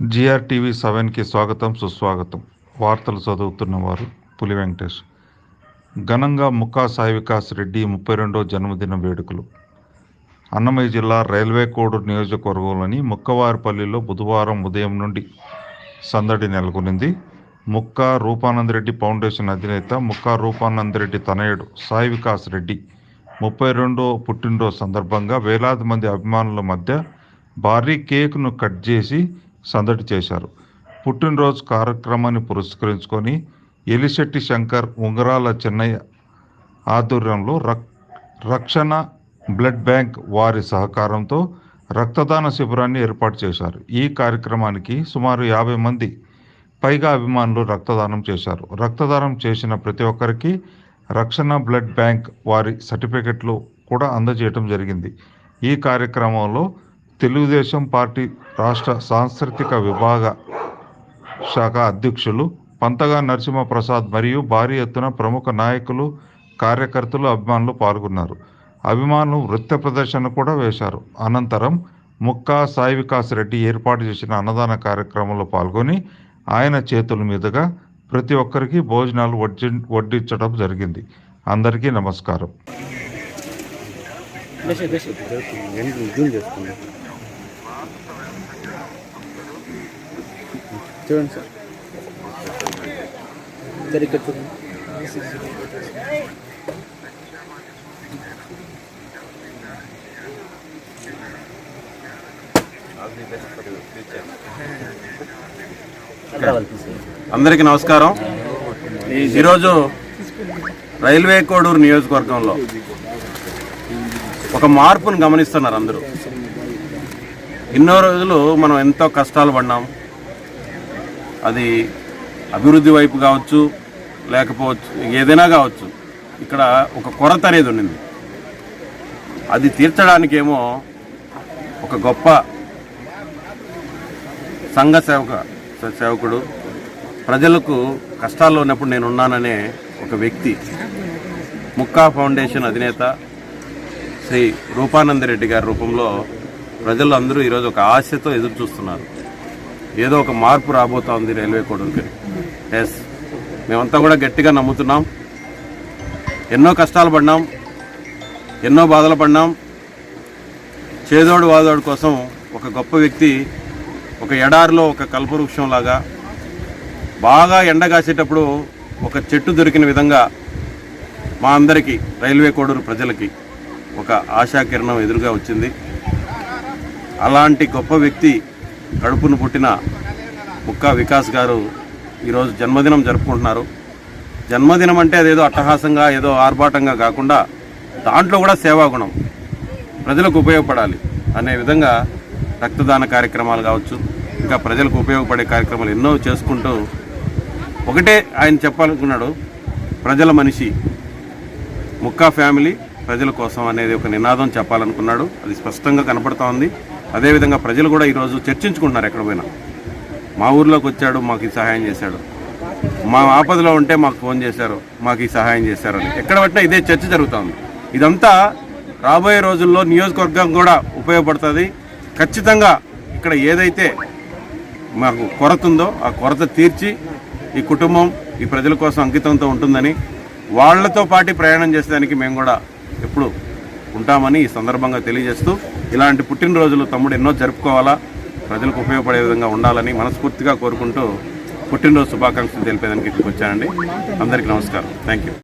GRTV సెవెన్కి స్వాగతం సుస్వాగతం. వార్తలు చదువుతున్న వారు పులి వెంకటేష్. ఘనంగా ముక్కా సాయి వికాస్ రెడ్డి ముప్పై రెండో జన్మదిన వేడుకలు. అన్నమయ్య జిల్లా రైల్వే కోడూరు నియోజకవర్గంలోని ముక్కవారిపల్లిలో బుధవారం ఉదయం నుండి సందడి నెలకొనింది. ముక్కా రూపానందరెడ్డి ఫౌండేషన్ అధినేత ముక్కా రూపానందరెడ్డి తనయుడు సాయి వికాస్ రెడ్డి ముప్పై రెండో పుట్టినరోజు సందర్భంగా వేలాది మంది అభిమానుల మధ్య భారీ కేక్ను కట్ చేసి సందడి చేశారు. పుట్టినరోజు కార్యక్రమాన్ని పురస్కరించుకొని ఎలిశెట్టి శంకర్ ఉంగరాల చెన్నయ్య ఆధ్వర్యంలో రక్ రక్షణ బ్లడ్ బ్యాంక్ వారి సహకారంతో రక్తదాన శిబిరాన్ని ఏర్పాటు చేశారు. ఈ కార్యక్రమానికి సుమారు యాభై మంది పైగా అభిమానులు రక్తదానం చేశారు. రక్తదానం చేసిన ప్రతి ఒక్కరికి రక్షణ బ్లడ్ బ్యాంక్ వారి సర్టిఫికెట్లు కూడా అందజేయటం జరిగింది. ఈ కార్యక్రమంలో తెలుగుదేశం పార్టీ రాష్ట్ర సాంస్కృతిక విభాగ శాఖ అధ్యక్షులు పంతగా నరసింహప్రసాద్ మరియు భారీ ఎత్తున ప్రముఖ నాయకులు కార్యకర్తలు అభిమానులు పాల్గొన్నారు. అభిమానులు నృత్య ప్రదర్శన కూడా వేశారు. అనంతరం ముక్కా సాయి వికాస్ రెడ్డి ఏర్పాటు చేసిన అన్నదాన కార్యక్రమంలో పాల్గొని ఆయన చేతుల మీదుగా ప్రతి ఒక్కరికి భోజనాలు వడ్డి వడ్డించడం జరిగింది. అందరికీ నమస్కారం. చూడండి సార్. సార్ ఇక్కడ చూడండి. అందరికీ నమస్కారం. ఈరోజు రైల్వే కోడూరు నియోజకవర్గంలో ఒక మార్పును గమనిస్తున్నారు అందరూ. ఎన్నో రోజులు మనం ఎంతో కష్టాలు పడినాం అది అభివృద్ధి వైపు కావచ్చు లేకపోవచ్చు ఏదైనా కావచ్చు ఇక్కడ ఒక కొరత అనేది ఉండింది అది తీర్చడానికేమో ఒక గొప్ప సంఘ సేవక సేవకుడు ప్రజలకు కష్టాల్లో ఉన్నప్పుడు నేను ఉన్నాననే ఒక వ్యక్తి ముక్కా ఫౌండేషన్ అధినేత శ్రీ రూపానందరెడ్డి గారి రూపంలో ప్రజలు అందరూ ఈరోజు ఒక ఆశతో ఎదురు చూస్తున్నారు. ఏదో ఒక మార్పు రాబోతా ఉంది రైల్వే కోడూరుకి. ఎస్ మేమంతా కూడా గట్టిగా నమ్ముతున్నాం. ఎన్నో కష్టాలు పడినాం ఎన్నో బాధలు పడినాం చేదోడు వాదోడు కోసం ఒక గొప్ప వ్యక్తి ఒక ఎడారిలో ఒక కల్పవృక్షం లాగా బాగా ఎండ కాసేటప్పుడు ఒక చెట్టు దొరికిన విధంగా మా అందరికీ రైల్వే కోడూరు ప్రజలకి ఒక ఆశాకిరణం ఎదురుగా వచ్చింది. అలాంటి గొప్ప వ్యక్తి కడుపును పుట్టిన ముక్కా వికాస్ గారు ఈరోజు జన్మదినం జరుపుకుంటున్నారు. జన్మదినం అంటే అదేదో అట్టహాసంగా ఏదో ఆర్భాటంగా కాకుండా దాంట్లో కూడా సేవాగుణం ప్రజలకు ఉపయోగపడాలి అనే విధంగా రక్తదాన కార్యక్రమాలు కావచ్చు ఇంకా ప్రజలకు ఉపయోగపడే కార్యక్రమాలు ఎన్నో చేసుకుంటూ ఒకటే ఆయన చెప్పాలనుకున్నాడు ప్రజల మనిషి ముక్కా ఫ్యామిలీ ప్రజల కోసం అనేది ఒక నినాదం చెప్పాలనుకున్నాడు. అది స్పష్టంగా కనపడుతోంది. అదేవిధంగా ప్రజలు కూడా ఈరోజు చర్చించుకుంటున్నారు ఎక్కడ పోయినా. మా ఊర్లోకి వచ్చాడు మాకు ఈ సహాయం చేశాడు. మా ఆపదలో ఉంటే మాకు ఫోన్ చేశారు మాకు ఈ సహాయం చేశారు అని ఎక్కడ పట్టినా ఇదే చర్చ జరుగుతుంది. ఇదంతా రాబోయే రోజుల్లో నియోజకవర్గం కూడా ఉపయోగపడుతుంది. ఖచ్చితంగా ఇక్కడ ఏదైతే మాకు కొరత ఉందో ఆ కొరత తీర్చి ఈ కుటుంబం ఈ ప్రజల కోసం అంకితంతో ఉంటుందని వాళ్ళతో పాటు ప్రయాణం చేసేదానికి మేము కూడా ఎప్పుడు ఉంటామని ఈ సందర్భంగా తెలియజేస్తూ ఇలాంటి పుట్టినరోజులు తమ్ముడు ఎన్నో జరుపుకోవాలా ప్రజలకు ఉపయోగపడే విధంగా ఉండాలని మనస్ఫూర్తిగా కోరుకుంటూ పుట్టినరోజు శుభాకాంక్షలు తెలిపేదానికి ఇక్కడికి వచ్చానండి. అందరికీ నమస్కారం. Thank you